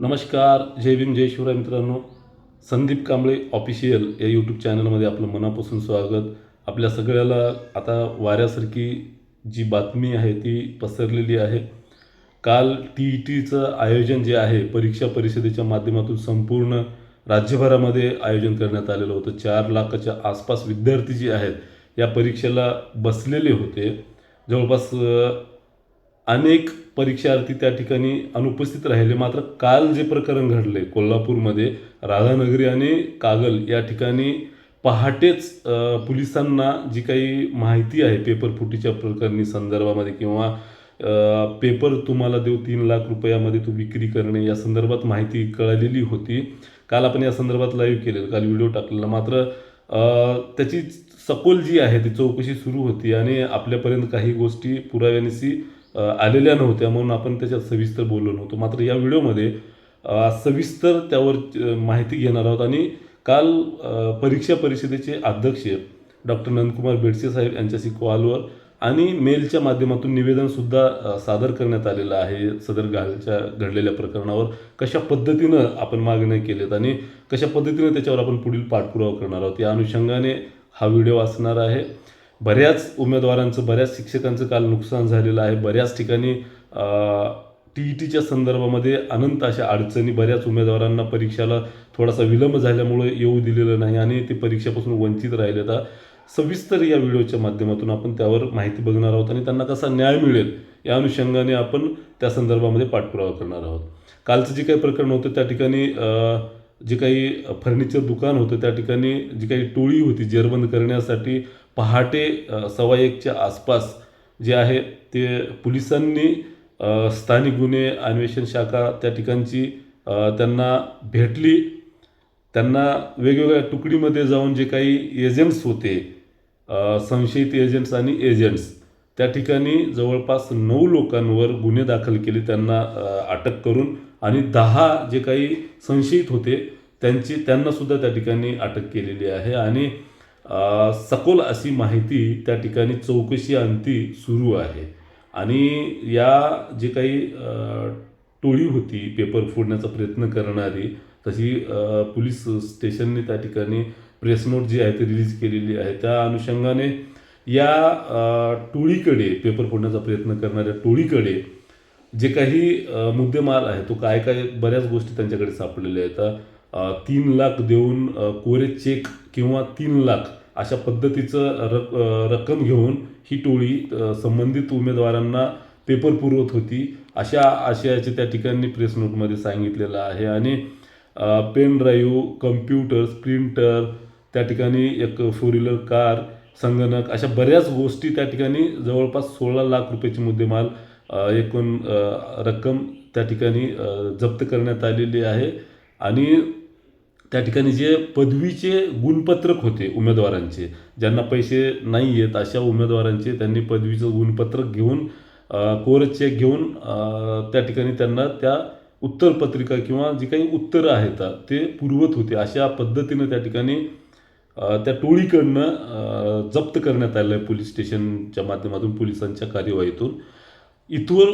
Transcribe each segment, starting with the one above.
नमस्कार जय भीम जय शिवराय मित्रांनो. संदीप कांबळे ऑफिशियल या यूट्यूब चॅनलमध्ये आपलं मनापासून स्वागत. आपल्या सगळ्याला आता वाऱ्यासारखी जी बातमी आहे ती पसरलेली आहे. काल टी ई टीचं आयोजन जे आहे परीक्षा परिषदेच्या माध्यमातून संपूर्ण राज्यभरामध्ये आयोजन करण्यात आलेलं होतं. चार लाखाच्या आसपास विद्यार्थी जे आहेत या परीक्षेला बसलेले होते. जवळपास अनेक परीक्षार्थी त्या ठिकाणी अनुपस्थित राहिले. मात्र काल जे प्रकरण घडले कोल्हापूरमध्ये राधानगरी आणि कागल या ठिकाणी पहाटेच पोलिसांना जी काही माहिती आहे पेपर फुटीच्या प्रकरणी संदर्भामध्ये किंवा पेपर तुम्हाला देऊ तीन लाख रुपयामध्ये तू विक्री करणे या संदर्भात माहिती कळलेली होती. काल आपण या संदर्भात लाईव्ह केलेलं काल व्हिडिओ टाकलेला. मात्र त्याची सखोल जी आहे ती चौकशी सुरू होती आणि आपल्यापर्यंत काही गोष्टी पुराव्यानिशी आलेल्या नव्हत्या म्हणून आपण त्याच्यात सविस्तर बोललो नव्हतो. मात्र या व्हिडिओमध्ये सविस्तर त्यावर माहिती घेणार आहोत. आणि काल परीक्षा परिषदेचे अध्यक्ष डॉक्टर नंदकुमार बेडसे साहेब यांच्याशी कॉलवर आणि मेलच्या माध्यमातून निवेदनसुद्धा सादर करण्यात आलेलं आहे. सदर घालच्या घडलेल्या प्रकरणावर कशा पद्धतीनं आपण मागण्या केल्यात आणि कशा पद्धतीनं त्याच्यावर आपण पुढील पाठपुरावा करणार आहोत या अनुषंगाने हा व्हिडिओ असणार आहे. बऱ्याच उमेदवारांचं बऱ्याच शिक्षकांचं काल नुकसान झालेलं आहे. बऱ्याच ठिकाणी टी ई टीच्या संदर्भामध्ये अनंत अशा अडचणी बऱ्याच उमेदवारांना परीक्षाला थोडासा विलंब झाल्यामुळे येऊ दिलेलं नाही आणि ते परीक्षेपासून वंचित राहिले तर सविस्तर या व्हिडिओच्या माध्यमातून आपण त्यावर माहिती बघणार आहोत आणि त्यांना कसा न्याय मिळेल या अनुषंगाने आपण त्या संदर्भामध्ये पाठपुरावा करणार आहोत. कालचं जे काही प्रकरण होतं त्या ठिकाणी जे काही फर्निचर दुकान होतं त्या ठिकाणी जी काही टोळी होती जेरबंद करण्यासाठी पहाटे सव्वा एकच्या आसपास जे आहे ते पोलिसांनी स्थानिक गुन्हे अन्वेषण शाखा त्या ठिकाणची त्यांना भेटली. त्यांना वेगवेगळ्या तुकडीमध्ये जाऊन जे काही एजंट्स होते संशयित एजंट्स आणि एजंट्स त्या ठिकाणी जवळपास नऊ लोकांवर गुन्हे दाखल केले त्यांना अटक करून आणि दहा जे काही संशयित होते त्यांची त्यांनासुद्धा त्या ठिकाणी अटक केलेली आहे. आणि सखोल अशी माहिती त्या ठिकाणी चौकशी अंती सुरू आहे. आणि या जे काही टोळी होती पेपर फोडण्याचा प्रयत्न करणारी तशी पोलीस स्टेशनने त्या ठिकाणी प्रेस नोट जी आहे ती रिलीज केलेली आहे. त्या अनुषंगाने या टोळीकडे पेपर फोडण्याचा प्रयत्न करणाऱ्या टोळीकडे जे काही मुद्देमाल आहे तो काय काय बऱ्याच गोष्टी त्यांच्याकडे सापडलेल्या आहेत. तीन लाख देऊन कोरे चेक किंवा तीन लाख अशा पद्धतीचं रक रक्कम घेऊन ही टोळी संबंधित उमेदवारांना पेपर पुरवत होती. अशा आशयाचे त्या ठिकाणी प्रेस नोटमध्ये सांगितलेलं आहे. आणि पेन ड्राईव्ह कम्प्युटर्स प्रिंटर त्या ठिकाणी एक फोर व्हीलर कार संगणक अशा बऱ्याच गोष्टी त्या ठिकाणी जवळपास सोळा लाख रुपयाची मुद्देमाल एकूण रक्कम त्या ठिकाणी जप्त करण्यात आलेली आहे. आणि त्या ठिकाणी जे पदवीचे गुणपत्रक होते उमेदवारांचे ज्यांना पैसे नाही आहेत अशा उमेदवारांचे त्यांनी पदवीचं गुणपत्रक घेऊन कोर चेक घेऊन त्या ठिकाणी त्यांना त्या उत्तरपत्रिका किंवा जी काही उत्तरं आहेत ते पुरवत होते. अशा पद्धतीनं त्या ठिकाणी त्या टोळीकडनं जप्त करण्यात आलं आहे पोलीस स्टेशनच्या माध्यमातून पोलिसांच्या कार्यवाहीतून. इथवर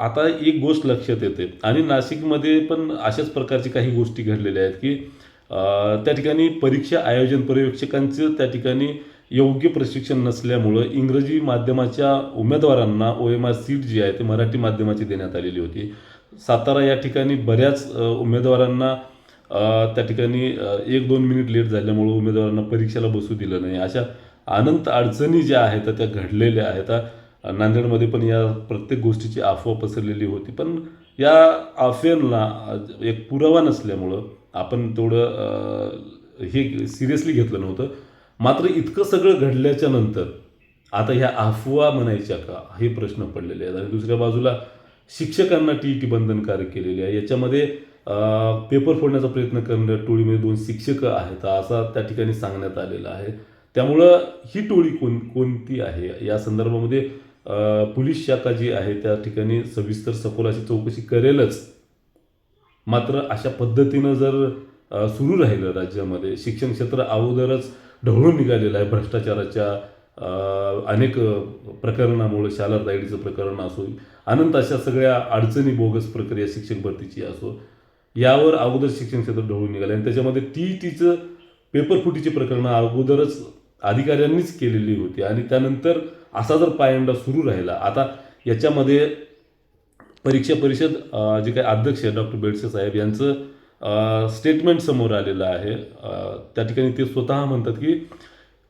आता एक गोष्ट लक्षात येते. आणि नाशिकमध्ये पण अशाच प्रकारची काही गोष्टी घडलेल्या आहेत की त्या ठिकाणी परीक्षा आयोजन पर्यवेक्षकांचं त्या ठिकाणी योग्य प्रशिक्षण नसल्यामुळं इंग्रजी माध्यमाच्या उमेदवारांना ओ एम आर सीट जी आहे ती मराठी माध्यमाची देण्यात आलेली होती. सातारा या ठिकाणी बऱ्याच उमेदवारांना त्या ठिकाणी एक दोन मिनिट लेट झाल्यामुळं उमेदवारांना परीक्षेला बसू दिलं नाही. अशा अनंत अडचणी ज्या आहेत त्या घडलेल्या आहेत. नांदेडमध्ये पण या प्रत्येक गोष्टीची अफवा पसरलेली होती. पण या अफवेला एक पुरावा नसल्यामुळं आपण तेवढं हे सिरियसली घेतलं नव्हतं. मात्र इतकं सगळं घडल्याच्या नंतर आता ह्या अफवा म्हणायच्या का हे प्रश्न पडलेले आहेत. आणि दुसऱ्या बाजूला शिक्षकांना टी ई टी बंधनकारक केलेली आहे. याच्यामध्ये पेपर फोडण्याचा प्रयत्न करणाऱ्या टोळीमध्ये दोन शिक्षक आहेत असा त्या ठिकाणी सांगण्यात आलेला आहे. त्यामुळं ही टोळी कोण कोणती आहे? या संदर्भामध्ये पोलीस शाखा जी आहे त्या ठिकाणी सविस्तर सखोल अशी चौकशी करेलच. मात्र अशा पद्धतीनं जर सुरू राहिलं राज्यामध्ये शिक्षण क्षेत्र अगोदरच ढवळून निघालेलं आहे भ्रष्टाचाराच्या अनेक प्रकरणामुळे शाला तायडीचं प्रकरण असो अनंत अशा सगळ्या अडचणी बोगस प्रक्रिया शिक्षक भरतीची असो यावर अगोदर शिक्षण क्षेत्र ढवळून निघाले आणि त्याच्यामध्ये टी टीचं पेपर फुटीची प्रकरणं अगोदरच अधिकाऱ्यांनीच केलेली होती. आणि त्यानंतर असा जर पायंडा सुरू राहिला आता याच्यामध्ये परीक्षा परिषद जे काही अध्यक्ष आहेत डॉक्टर बेडसे साहेब यांचं स्टेटमेंट समोर आलेलं आहे. त्या ठिकाणी ते स्वतः म्हणतात की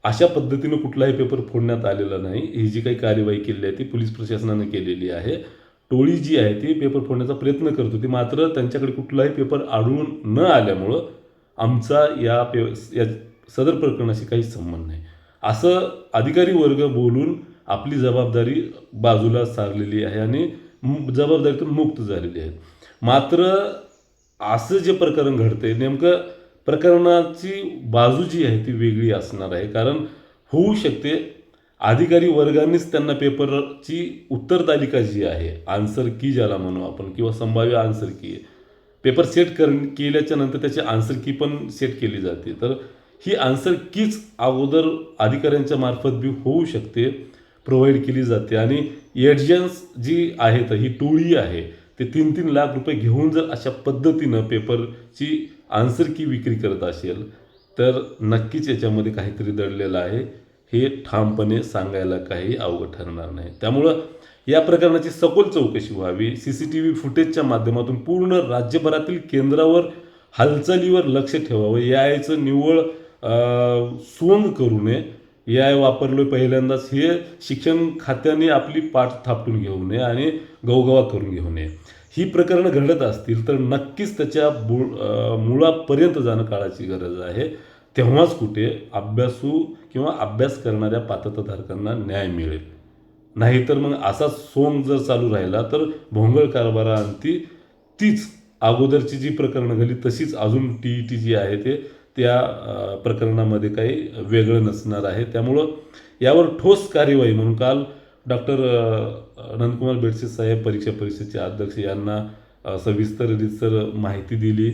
अशा पद्धतीनं कुठलाही पेपर फोडण्यात आलेला नाही. ही जी काही कार्यवाही केली आहे ती पोलीस प्रशासनानं केलेली आहे. टोळी जी आहे ती पेपर फोडण्याचा प्रयत्न करत. होती मात्र त्यांच्याकडे कुठलाही पेपर आढळून न आल्यामुळं आमचा या पे या सदर प्रकरणाशी काही संबंध नाही. असं अधिकारी वर्ग बोलून आपली जबाबदारी बाजूला सारलेली आहे आणि जबाबदारीतून मुक्त झालेली आहे. मात्र असं जे प्रकरण घडतंय नेमकं प्रकरणाची बाजू जी आहे ती वेगळी असणार आहे. कारण होऊ शकते अधिकारी वर्गानेच त्यांना पेपरची उत्तरतालिका जी आहे आन्सर की ज्याला म्हणू आपण किंवा संभाव्य आन्सर की पेपर सेट कर केल्याच्यानंतर त्याची आन्सर की पण सेट केली जाते. तर ही आन्सर कीच अगोदर अधिकाऱ्यांच्या मार्फत बी होऊ शकते प्रोव्हाइड केली जाते. आणि एजन्स जी आहेत ही टोळी आहे ते तीन तीन लाख रुपये घेऊन जर अशा पद्धतीनं पेपरची आन्सर की विक्री करत असेल तर नक्कीच याच्यामध्ये काहीतरी दडलेलं आहे. हे ठामपणे सांगायला काही अवघड ठरणार नाही. त्यामुळं या प्रकरणाची सखोल चौकशी व्हावी. सी सी टी व्ही फुटेजच्या माध्यमातून पूर्ण राज्यभरातील केंद्रावर हालचालीवर लक्ष ठेवावं. यायचं निव्वळ सोंग करू नये. ए आय वापरलो पहिल्यांदाच हे शिक्षण खात्याने आपली पाठ थापटून घेऊ नये आणि गवगवा करून घेऊ नये. ही प्रकरणं घडत असतील तर नक्कीच त्याच्या बु मुळापर्यंत जाणं काळाची गरज आहे. तेव्हाच कुठे अभ्यासू किंवा अभ्यास करणाऱ्या पात्रताधारकांना न्याय मिळेल. नाहीतर मग असा सोंग जर चालू राहिला तर भोंगळ कारभाराअंती तीच अगोदरची जी प्रकरणं घडली तशीच अजून टी ई टी जी आहे ते त्या प्रकरणामध्ये काही वेगळं नसणार आहे. त्यामुळं यावर ठोस कार्यवाही. म्हणून काल डॉक्टर नंदकुमार बेडसे साहेब परीक्षा परिषदेचे अध्यक्ष यांना सविस्तर रितसर माहिती दिली.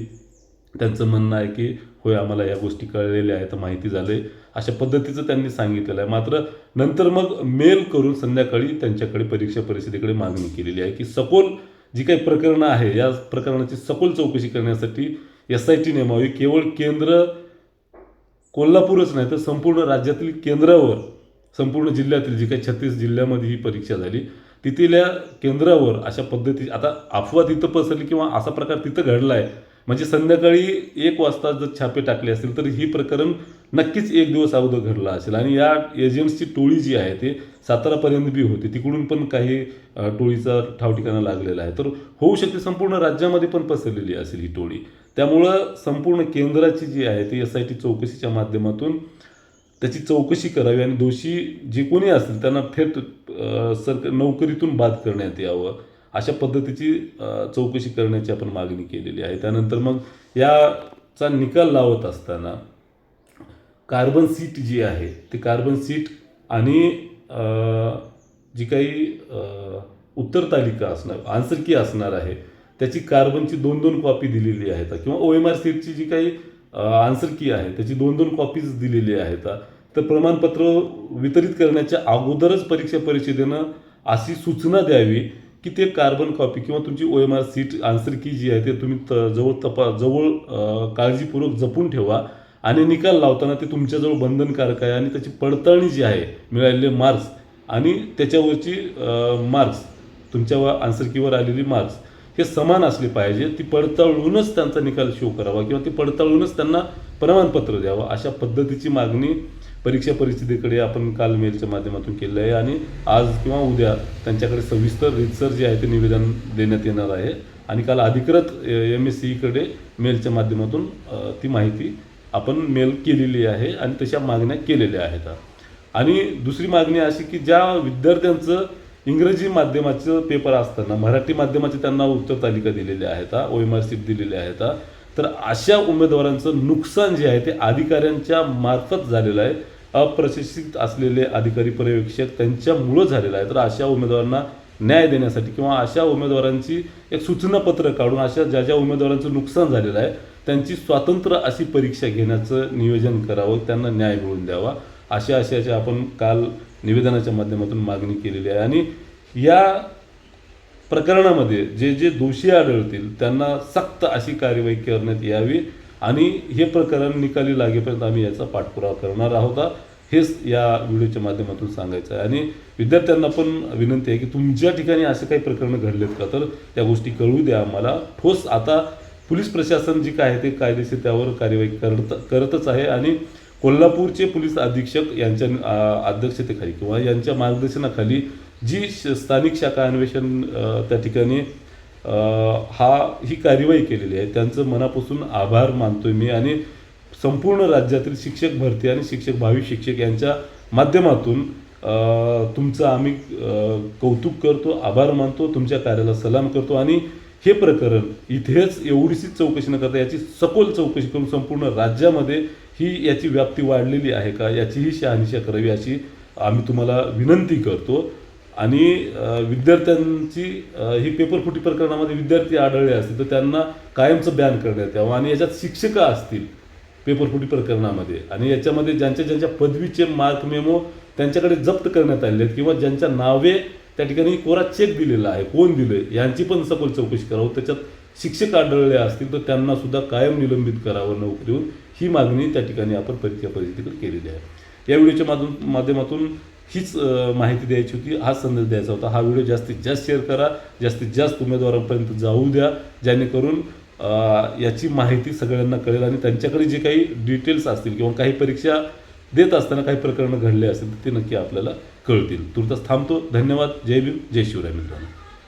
त्यांचं म्हणणं आहे की होय आम्हाला या गोष्टी कळलेल्या आहेत माहिती झाले अशा पद्धतीचं त्यांनी सांगितलेलं आहे. मात्र नंतर मग मेल करून संध्याकाळी त्यांच्याकडे परीक्षा परिषदेकडे मागणी केलेली आहे की सखोल जी काही प्रकरणं आहे या प्रकरणाची सखोल चौकशी करण्यासाठी एस आय टी नेमावी केवळ केंद्र कोल्हापूरच नाही तर संपूर्ण राज्यातील केंद्रावर संपूर्ण जिल्ह्यातील जी काही छत्तीस जिल्ह्यामध्ये ही परीक्षा झाली तिथल्या केंद्रावर अशा पद्धती आता अफवा तिथं पसरली किंवा असा प्रकार तिथं घडला आहे म्हणजे संध्याकाळी एक वाजता जर छापे टाकले असतील तर ही प्रकरण नक्कीच एक दिवस अगोदर घडलं असेल. आणि या एजंट्सची टोळी जी आहे ते सातारापर्यंत बी होती. तिकडून पण काही टोळीचा ठाव ठिकाणा लागलेला आहे. तर होऊ शकते संपूर्ण राज्यामध्ये पण पसरलेली असेल ही टोळी. त्यामुळं संपूर्ण केंद्राची जी आहे ती एस आय टी चौकशीच्या माध्यमातून त्याची चौकशी करावी आणि दोषी जे कोणी असतील त्यांना थेट अ, सरकार नोकरीतून बाद करण्यात यावं अशा पद्धतीची चौकशी करण्याची आपण मागणी केलेली आहे. त्यानंतर मग याचा निकाल लावत असताना कार्बन सीट जी आहे ती कार्बन सीट आणि जी काही उत्तर तालिका असणार आन्सर की असणार आहे त्याची कार्बनची दोन दोन कॉपी दिलेली आहेत. किंवा ओ एम आर सीटची जी काही आन्सर की आहे त्याची दोन दोन कॉपीज दिलेली आहेत. तर प्रमाणपत्र वितरित करण्याच्या अगोदरच परीक्षा परिषदेनं अशी सूचना द्यावी की ते कार्बन कॉपी किंवा तुमची O M R sheet answer key जी आहे ते तुम्ही त जवळ तपा जवळ काळजीपूर्वक जपून ठेवा आणि निकाल लावताना ते तुमच्याजवळ बंधनकारक आहे आणि त्याची पडताळणी जी आहे मिळालेले मार्क्स आणि त्याच्यावरची मार्क्स तुमच्या आन्सर कीवर आलेली मार्क्स हे समान असले पाहिजे ती पडताळूनच त्यांचा निकाल शो करावा किंवा ती पडताळूनच त्यांना प्रमाणपत्र द्यावं अशा पद्धतीची मागणी परीक्षा परिषदेकडे आपण काल मेलच्या माध्यमातून केलेलं आहे आणि आज किंवा उद्या त्यांच्याकडे सविस्तर रितसर जे आहे ते निवेदन देण्यात येणार आहे. आणि काल अधिकृत एम एस सीकडे मेलच्या माध्यमातून ती माहिती आपण मेल केलेली आहे आणि तशा मागण्या केलेल्या आहेत. आणि दुसरी मागणी अशी की ज्या विद्यार्थ्यांचं इंग्रजी माध्यमाचं पेपर असताना मराठी माध्यमाचे त्यांना उत्तर तालिका दिलेल्या आहेत ओ एम आर सीट दिलेल्या आहेत तर अशा उमेदवारांचं नुकसान जे आहे ते अधिकाऱ्यांच्या मार्फत झालेलं आहे. अप्रशिक्षित असलेले अधिकारी पर्यवेक्षक त्यांच्यामुळं झालेलं आहे. तर अशा उमेदवारांना न्याय देण्यासाठी किंवा अशा उमेदवारांची एक सूचनापत्र काढून अशा ज्या ज्या उमेदवारांचं नुकसान झालेलं आहे त्यांची स्वातंत्र्य अशी परीक्षा घेण्याचं नियोजन करावं त्यांना न्याय मिळवून द्यावा. अशा अशाच्या आपण काल निवेदनाच्या माध्यमातून मागणी केलेली आहे. आणि या प्रकरणामध्ये जे जे दोषी आढळतील त्यांना सक्त अशी कार्यवाही करण्यात यावी आणि हे प्रकरण निकाली लागेपर्यंत आम्ही याचा पाठपुरावा करणार आहोत. हेच या व्हिडिओच्या माध्यमातून सांगायचं आहे. आणि विद्यार्थ्यांना पण विनंती आहे की तुमच्या ठिकाणी असे काही प्रकरणं घडलेत का? तर त्या गोष्टी कळू द्या आम्हाला. ठोस आता पोलीस प्रशासन जे काय आहे ते कायदेशीर त्यावर कार्यवाही करत करतच आहे. आणि कोल्हापूरचे पोलीस अधीक्षक यांच्या अध्यक्षतेखाली किंवा यांच्या मार्गदर्शनाखाली जी श- स्थानिक शाखा अन्वेषण त्या ठिकाणी हा ही कार्यवाही केलेली आहे त्यांचं मनापासून आभार मानतोय मी आणि संपूर्ण राज्यातील शिक्षक भरती आणि शिक्षक भावी शिक्षक यांच्या माध्यमातून तुमचं आम्ही कौतुक करतो आभार मानतो तुमच्या कार्याला सलाम करतो आणि हे प्रकरण इथेच एवढीशीच चौकशी न करता याची सखोल चौकशी करून संपूर्ण राज्यामध्ये ही याची व्याप्ती वाढलेली आहे का? याचीही शहानिशा करावी अशी आम्ही तुम्हाला विनंती करतो. आणि विद्यार्थ्यांची ही पेपरफुटी प्रकरणामध्ये विद्यार्थी आढळले असतील तर त्यांना कायमचं बॅन करण्यात यावं आणि याच्यात शिक्षिका असतील पेपरफुटी प्रकरणामध्ये. आणि याच्यामध्ये ज्यांच्या ज्यांच्या पदवीचे मार्क मेमो त्यांच्याकडे जप्त करण्यात आलेले आहेत किंवा ज्यांच्या नावे त्या ठिकाणी कोरा चेक दिलेला आहे कोण दिले यांची पण सखोल चौकशी करावं. त्याच्यात शिक्षक आढळले असतील तर त्यांना सुद्धा कायम निलंबित करावं नोकरीवर. ही मागणी त्या ठिकाणी आपण परीक्षा परिस्थितीकडे केलेली आहे. या व्हिडिओच्या माध्यम माध्यमातून हीच माहिती द्यायची होती. हा संदेश द्यायचा होता. हा व्हिडिओ जास्तीत जास्त शेअर करा. जास्तीत जास्त उमेदवारांपर्यंत जाऊ द्या. जेणेकरून याची माहिती सगळ्यांना कळेल आणि त्यांच्याकडे जे काही डिटेल्स असतील किंवा काही परीक्षा देत असताना काही प्रकरणं घडले असतील तर ते नक्की आपल्याला कळतील. तुर्तास थांबतो. धन्यवाद. जय भीम. जय शिवराय मित्रांनो.